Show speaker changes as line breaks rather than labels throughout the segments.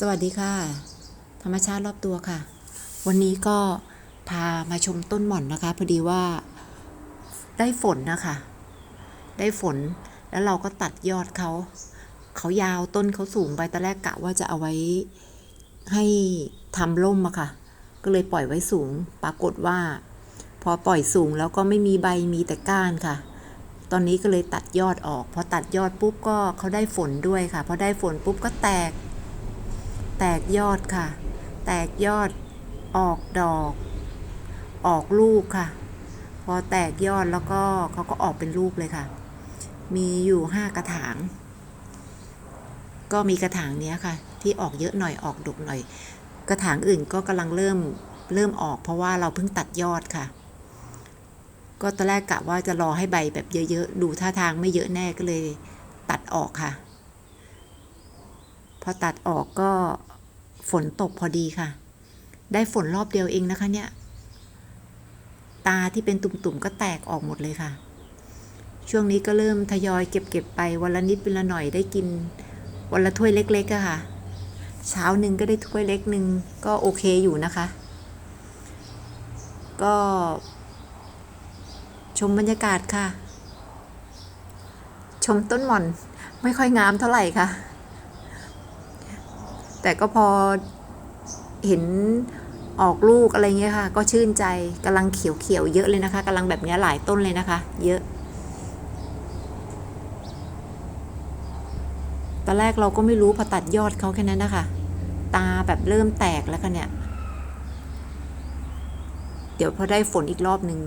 สวัสดีค่ะ ธรรมชาติรอบตัวค่ะ วันนี้ก็พามาชมต้นหม่อนนะคะ พอดีว่าได้ฝนนะคะ ได้ฝนแล้วเราก็ตัดยอดเขาเขายาวต้นเขาสูงไปตอนแรกกะว่าจะเอาไว้ให้ทำร่มอะค่ะ ก็เลยปล่อยไว้สูง ปรากฏว่า พอปล่อยสูงแล้วก็ไม่มีใบมีแต่ก้านค่ะ ตอนนี้ก็เลยตัดยอดออกพอตัดยอดปุ๊บก็เขาได้ฝนด้วยค่ะพอได้ฝนปุ๊บก็แตก แตกยอดค่ะ แตกยอดออกดอก ออกลูกค่ะ พอแตกยอดแล้วก็เขาก็ออกเป็นลูกเลยค่ะ มีอยู่ห้ากระถาง ก็มีกระถางเนี้ยค่ะ ที่ออกเยอะหน่อยออกดกหน่อย กระถางอื่นก็กำลังเริ่มเริ่มออกเพราะว่าเราเพิ่งตัดยอดค่ะ ก็ตอนแรกกะว่าจะรอให้ใบแบบเยอะๆ ดูท่าทางไม่เยอะแน่ก็เลยตัดออกค่ะ พอตัดออกก็ฝนตกพอดีค่ะ ได้ฝนรอบเดียวเองนะคะเนี่ย ตาที่เป็นตุ่มๆก็แตกออกหมดเลยค่ะ ช่วงนี้ก็เริ่มทยอยเก็บๆไปวันละนิดวันละหน่อยได้กินวันละถ้วยเล็กๆอะค่ะ เช้าหนึ่งก็ได้ถ้วยเล็กหนึ่งก็โอเคอยู่นะคะ ก็ ชมบรรยากาศค่ะ ชมต้นหม่อนไม่ค่อยงามเท่าไหร่ค่ะ แต่ก็พอเห็นออกลูกอะไรเงี้ยค่ะ ก็ชื่นใจกำลังเขียวๆเยอะเลยนะคะกำลังแบบนี้หลายต้นเลยนะคะ เยอะ ตอนแรกเราก็ไม่รู้พอตัดยอดเขาแค่นั้นนะคะ ตาแบบเริ่มแตกแล้วค่ะเนี่ย เดี๋ยวพอได้ฝนอีกรอบหนึ่ง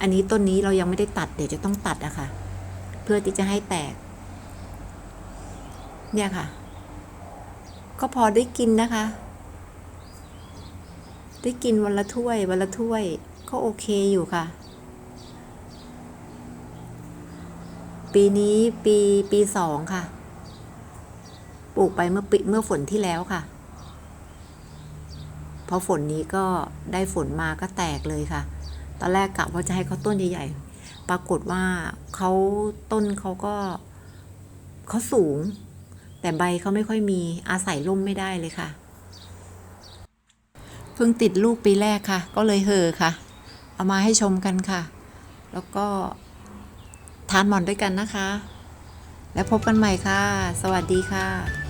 อันนี้ต้นนี้เรายังไม่ได้ตัดเดี๋ยวจะต้องตัดอะค่ะ เพื่อที่จะให้แตก เนี่ยค่ะ ก็พอได้กินนะคะ ได้กินวันละถ้วย วันละถ้วย ก็โอเคอยู่ค่ะ ปีนี้ปีปีสองค่ะ ปลูกไปเมื่อปีเมื่อฝนที่แล้วค่ะ พอฝนนี้ก็ได้ฝนมาก็แตกเลยค่ะ ตอนแรกกะว่าจะให้เขาต้นใหญ่ๆ ปรากฏว่าเขาต้นเขาก็เขาสูง แต่ใบเขาไม่ค่อยมีอาศัยร่มไม่ได้เลยค่ะ เพิ่งติดลูกปีแรกค่ะ ก็เลยเห่อค่ะ เอามาให้ชมกันค่ะ แล้วก็ทานหมอนด้วยกันนะคะ แล้วพบกันใหม่ค่ะ สวัสดีค่ะ